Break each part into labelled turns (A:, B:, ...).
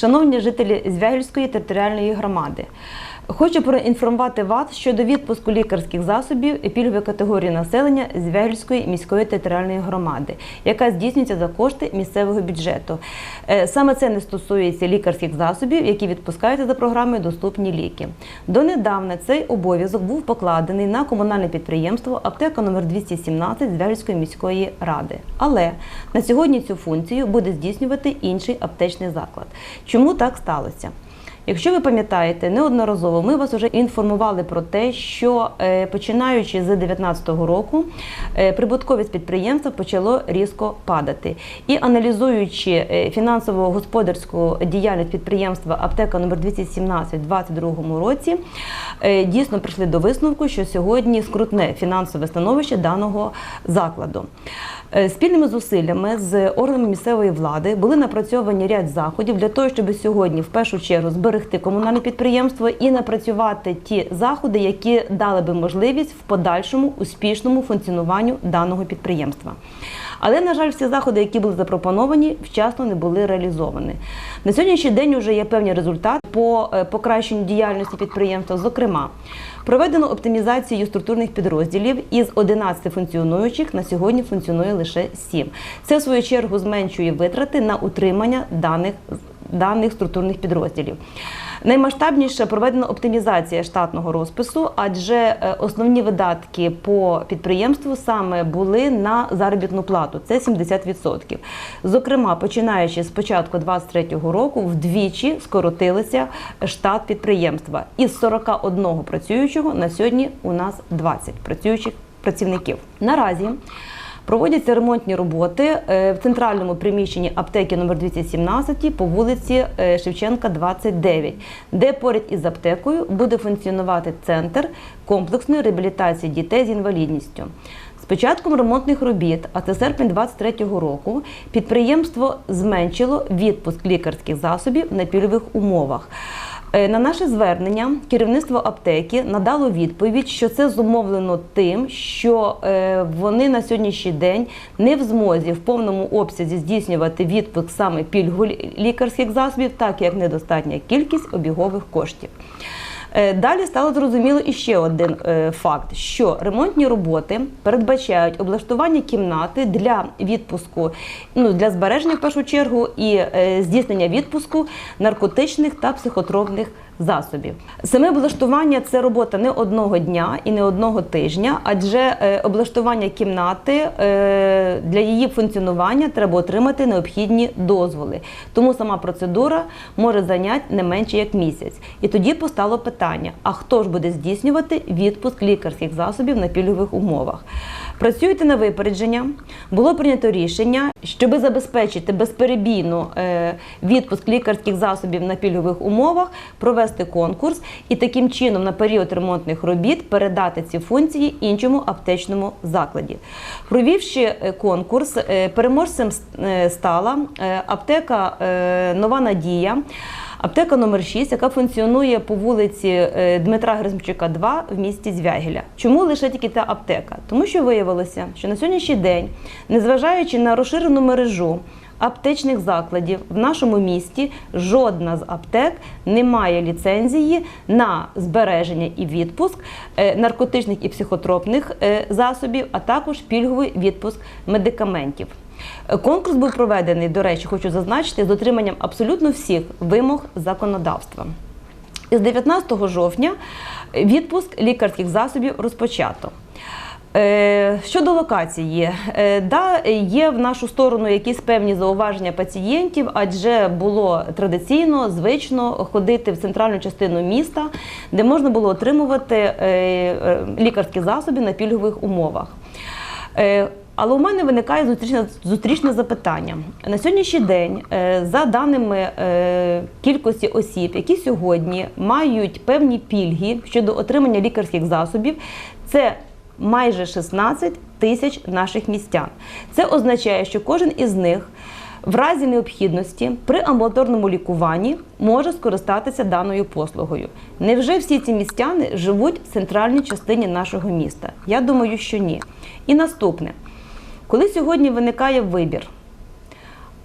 A: Шановні жителі Звягільської територіальної громади, хочу проінформувати вас щодо відпуску лікарських засобів пільгової категорії населення Звягільської міської територіальної громади, яка здійснюється за кошти місцевого бюджету. Е, Саме це не стосується лікарських засобів, які відпускаються за програмою Доступні ліки. Донедавна цей обов'язок був покладений на комунальне підприємство аптека номер 217 Звягільської міської ради. Але на сьогодні цю функцію буде здійснювати інший аптечний заклад. Чому так сталося? Якщо ви пам'ятаєте, неодноразово ми вас вже інформували про те, що е, починаючи з 2019 року е, прибутковість підприємства почало різко падати. І аналізуючи е, фінансово-господарську діяльність підприємства аптека номер 217 у 2022 році, дійсно прийшли до висновку, що сьогодні скрутне фінансове становище даного закладу. Спільними зусиллями з органами місцевої влади були напрацьовані ряд заходів для того, щоб сьогодні в першу чергу зберегти комунальне підприємство і напрацювати ті заходи, які дали би можливість в подальшому успішному функціонуванню даного підприємства. Але, на жаль, всі заходи, які були запропоновані, вчасно не були реалізовані. На сьогоднішній день вже є певні результати по е, покращенню діяльності підприємства. Зокрема, проведено оптимізацію структурних підрозділів із 11 функціонуючих на сьогодні функціонує лише 7. Це в свою чергу зменшує витрати на утримання даних даних структурних підрозділів. Наймасштабніше проведена оптимізація штатного розпису, адже е, основні видатки по підприємству саме були на заробітну плату. Це 70%. Зокрема, починаючи з початку 2023 року, вдвічі скоротилися штат підприємства із 41 працюючого на сьогодні у нас 20 працюючих працівників. Наразі. Проводяться ремонтні роботи е, в центральному приміщенні аптеки номер 217 по вулиці е, Шевченка, 29, де поряд із аптекою буде функціонувати центр комплексної реабілітації дітей з інвалідністю. З початком ремонтних робіт, а це серпень 2023 року, підприємство зменшило відпуск лікарських засобів на пільгових умовах. Е, На наше звернення керівництво аптеки надало відповідь, що це зумовлено тим, що е, вони на сьогоднішній день не в змозі в повному обсязі здійснювати відпуск саме пільгу лікарських засобів, так як недостатня кількість обігових коштів. Е, Далі стало зрозуміло іще один е, факт, що ремонтні роботи передбачають облаштування кімнати для відпуску, ну для збереження в першу чергу і е, здійснення відпуску наркотичних та психотропних засобів. Саме облаштування це робота не одного дня і не одного тижня, адже е, облаштування кімнати е, для її функціонування треба отримати необхідні дозволи. Тому сама процедура може зайняти не менше як місяць. І тоді постало питання: а хто ж буде здійснювати відпуск лікарських засобів на пільгових умовах? Працюєте на випередження. Було прийнято рішення, щоб забезпечити безперебійну е, відпуск лікарських засобів на пільгових умовах, провести конкурс і таким чином на період ремонтних робіт передати ці функції іншому аптечному закладі. Провівши е, конкурс, е, переможцем е, стала аптека Нова Надія. Аптека номер 6, яка функціонує по вулиці Дмитра Гризмчука, 2 в місті Звягіля. Чому лише тільки та аптека? Тому що виявилося, що на сьогоднішній день, незважаючи на розширену мережу аптечних закладів в нашому місті, жодна з аптек не має ліцензії на збереження і відпуск е, наркотичних і психотропних е, засобів, а також пільговий відпуск медикаментів. Е, Конкурс був проведений, до речі, хочу зазначити, з дотриманням абсолютно всіх вимог законодавства. Із 19 жовтня відпуск лікарських засобів розпочато. Е, Щодо локації, е, да, є в нашу сторону якісь певні зауваження пацієнтів, адже було традиційно, звично ходити в центральну частину міста, де можна було отримувати е, лікарські засоби на пільгових умовах. Але у мене виникає зустрічне, зустрічне запитання. На сьогоднішній день, за даними кількості осіб, які сьогодні мають певні пільги щодо отримання лікарських засобів, це майже 16 тисяч наших містян. Це означає, що кожен із них в разі необхідності при амбулаторному лікуванні може скористатися даною послугою. Невже всі ці містяни живуть в центральній частині нашого міста? Я думаю, що ні. І наступне, коли сьогодні виникає вибір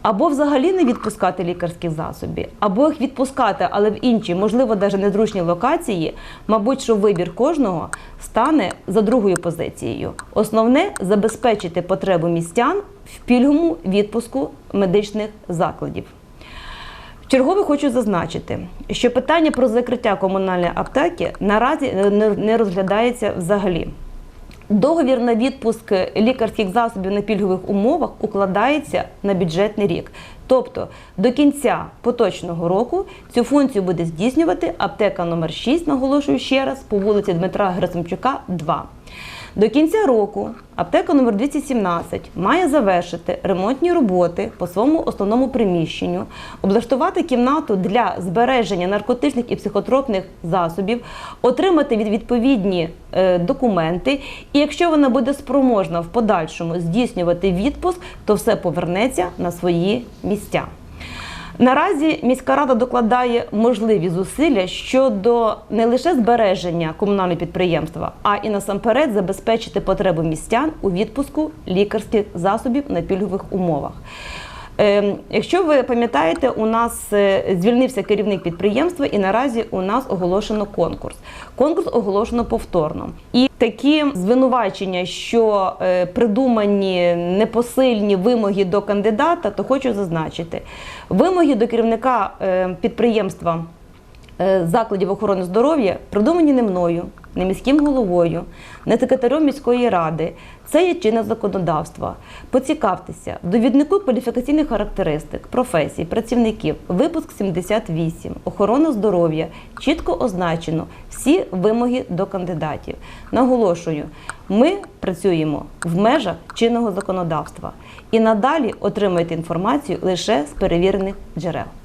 A: або взагалі не відпускати лікарських засобів, або їх відпускати, але в іншій, можливо, навіть незручній локації, мабуть, що вибір кожного стане за другою позицією. Основне забезпечити потребу містян в пільговому відпуску медичних закладів. Вчергове хочу зазначити, що питання про закриття комунальної аптеки наразі не розглядається взагалі. Договір на відпуск лікарських засобів на пільгових умовах укладається на бюджетний рік. Тобто до кінця поточного року цю функцію буде здійснювати аптека номер 6, наголошую ще раз, по вулиці Дмитра Герасимчука, 2. До кінця року аптека номер 217 має завершити ремонтні роботи по своєму основному приміщенню, облаштувати кімнату для збереження наркотичних і психотропних засобів, отримати від відповідні е, документи. І якщо вона буде спроможна в подальшому здійснювати відпуск, то все повернеться на свої місця. Наразі міська рада докладає можливі зусилля щодо не лише збереження комунального підприємства, а і насамперед забезпечити потребу містян у відпуску лікарських засобів на пільгових умовах. Ем, Якщо ви пам'ятаєте, у нас е, звільнився керівник підприємства, і наразі у нас оголошено конкурс. Конкурс оголошено повторно. І такі звинувачення, що е, придумані непосильні вимоги до кандидата, то хочу зазначити, вимоги до керівника е, підприємства закладів охорони здоров'я придумані не мною, не міським головою, не секретарем міської ради. Це є чинне законодавство. Поцікавтеся, в довіднику кваліфікаційних характеристик, професій, працівників, випуск 78, охорона здоров'я, чітко означено всі вимоги до кандидатів. Наголошую, ми працюємо в межах чинного законодавства і надалі отримуєте інформацію лише з перевірених джерел.